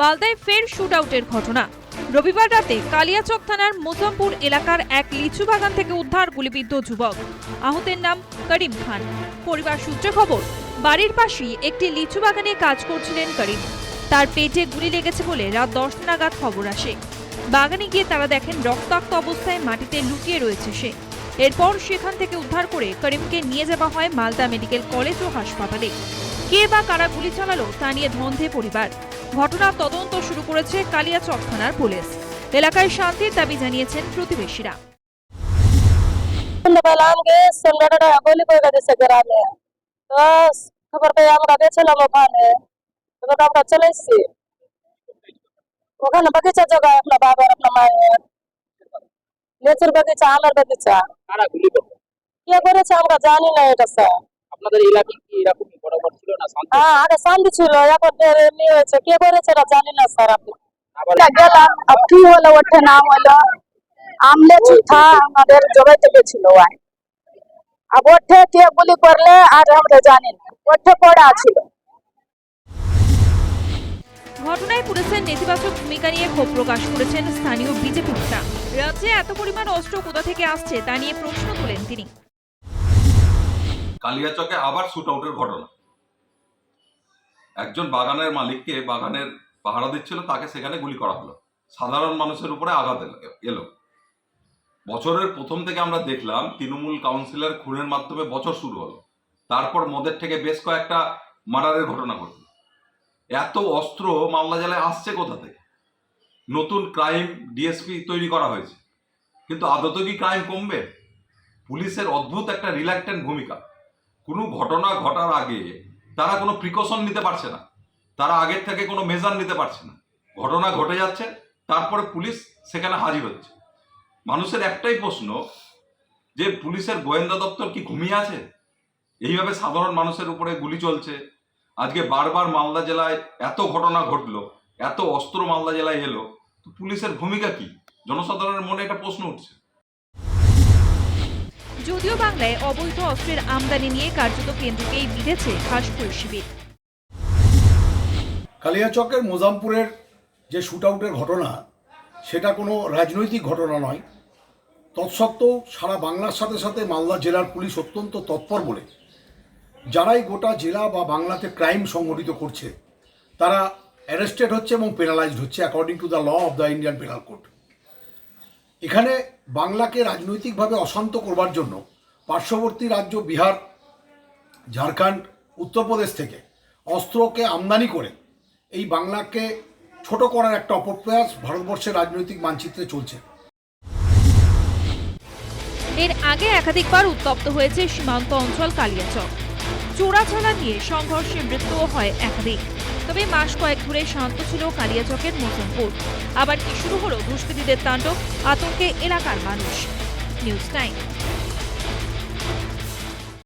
মালদায় ফের শুট আউটের ঘটনা। রবিবার রাতে কালিয়াচক থানার মোজামপুর এলাকার এক লিচু বাগান থেকে উদ্ধার গুলিবিদ্ধ যুবক। আহতের নাম করিম খান। পরিবার সূত্রে খবর, বাড়ির পাশেই একটি লিচু বাগানে কাজ করছিলেন করিম। তার পেটে গুলি লেগেছে বলে রাত দশ নাগাদ খবর আসে। বাগানে গিয়ে তারা দেখেন রক্তাক্ত অবস্থায় মাটিতে লুকিয়ে রয়েছে সে। এরপর সেখান থেকে উদ্ধার করে করিমকে নিয়ে যাওয়া হয় মালদা মেডিকেল কলেজ ও হাসপাতালে। কে বা কারা গুলি চালালো তা নিয়ে ধন্ধে পরিবার। ঘটনার তদন্ত শুরু করেছে কালিয়াচক থানার পুলিশ। এলাকায় শান্তির দাবি জানিয়েছেন প্রতিবেশীরা। খবর পেয়ে আমরা গেছিলাম ওখানে। আমরা চলে এসেছি। ওখানে বাগিচা আপনার বাবার আপনার মায়ের। লিচুর বাগিচা আমের বাগিচা। কে করেছে আমরা জানি না এটা স্যার। আপনাদের এলাকায় কি এরকম বরাবর ছিল না শান্তি? হ্যাঁ আরে শান্তি ছিল। এখন এমনি হয়েছে। কে করেছে না জানি না স্যার আপনি। গেলাম কি হলো ওঠে না হলো। আমলে চুথা আমাদের জবাই থেকে ছিল ওয়াই আর ওঠে কে গুলি করলে আর আমরা জানি না। ওঠে পড়া ছিল। ঘটনায় পুলিশের নেতিবাচক ভূমিকা নিয়ে ক্ষোভ প্রকাশ করেছেন স্থানীয় বিজেপি নেতা। রাজ্যে এত পরিমাণ অস্ত্র কোথা থেকে আসছে তা নিয়ে প্রশ্ন তোলেন তিনি। কালিয়াচকে আবার শুট আউটের ঘটনা। একজন বাগানের মালিককে বাগানের পাহারা দিচ্ছিল, তাকে সেখানে গুলি করা হলো। সাধারণ মানুষের উপরে আঘাত এলো- বছরের প্রথম থেকে আমরা দেখলাম, তৃণমূল কাউন্সিলর খুনের মাধ্যমে বছর শুরু হলো। তারপর মদের থেকে বেশ কয়েকটা মার্ডারের ঘটনা ঘটল। এত অস্ত্র মালদা জেলায় আসছে কোথা থেকে? নতুন ক্রাইম ডিএসপি তৈরি করা হয়েছে। কিন্তু আদত কি ক্রাইম কমবে? পুলিশের অদ্ভুত একটা রিল্যাক্টেন্ট ভূমিকা। কোনো ঘটনা ঘটার আগে তারা কোনো প্রিকশন নিতে পারছে না। তারা আগের থেকে কোনো মেজার নিতে পারছে না। ঘটনা ঘটে যাচ্ছে, তারপরে পুলিশ সেখানে হাজির হচ্ছে। মানুষের একটাই প্রশ্ন, যে পুলিশের গোয়েন্দা দপ্তর কি ঘুমিয়ে আছে? এইভাবে সাধারণ মানুষের উপরে গুলি চলছে। আজকে বারবার মালদা জেলায় এত ঘটনা ঘটলো, এত অস্ত্র মালদা জেলায় এলো, তো পুলিশের ভূমিকা কি? জনসাধারণের মনে একটা প্রশ্ন উঠছে। যদিও বাংলায় অবৈধ অস্ত্রের আমদানি নিয়ে কার্যত কেন্দ্রকেই বিঁধেছে হাসপুর শিবির। কালিয়াচকের মোজামপুরের যে শুট আউটের ঘটনা, সেটা কোনো রাজনৈতিক ঘটনা নয়। তৎসত্ত্বেও সারা বাংলার সাথে সাথে মালদা জেলার পুলিশ অত্যন্ত তৎপর বলে। যারাই গোটা জেলা বা বাংলাতে ক্রাইম সংগঠিত করছে, তারা অ্যারেস্টেড হচ্ছে এবং পেনালাইজড হচ্ছে according to the law of the Indian penal code এখানে বাংলাকে রাজনৈতিকভাবে অশান্ত করবার জন্য পার্শ্ববর্তী রাজ্য বিহার, ঝাড়খণ্ড, উত্তরপ্রদেশ থেকে অস্ত্রকে আমদানি করে এই বাংলাকে ছোট করার একটা অপপ্রয়াস ভারতবর্ষের রাজনৈতিক মানচিত্রে চলছে। এর আগে একাধিকবার উত্তপ্ত হয়েছে সীমান্ত অঞ্চল কালিয়াচক। চোরাচালা নিয়ে সংঘর্ষে মৃত্যুও হয় একাধিক। তবে মাস কয়েক ধরে শান্ত ছিল কালিয়াচকের মোসনপুর আবার কি শুরু হলো দুষ্কৃতীদের তাণ্ডব, আতঙ্কে এলাকার মানুষ। News time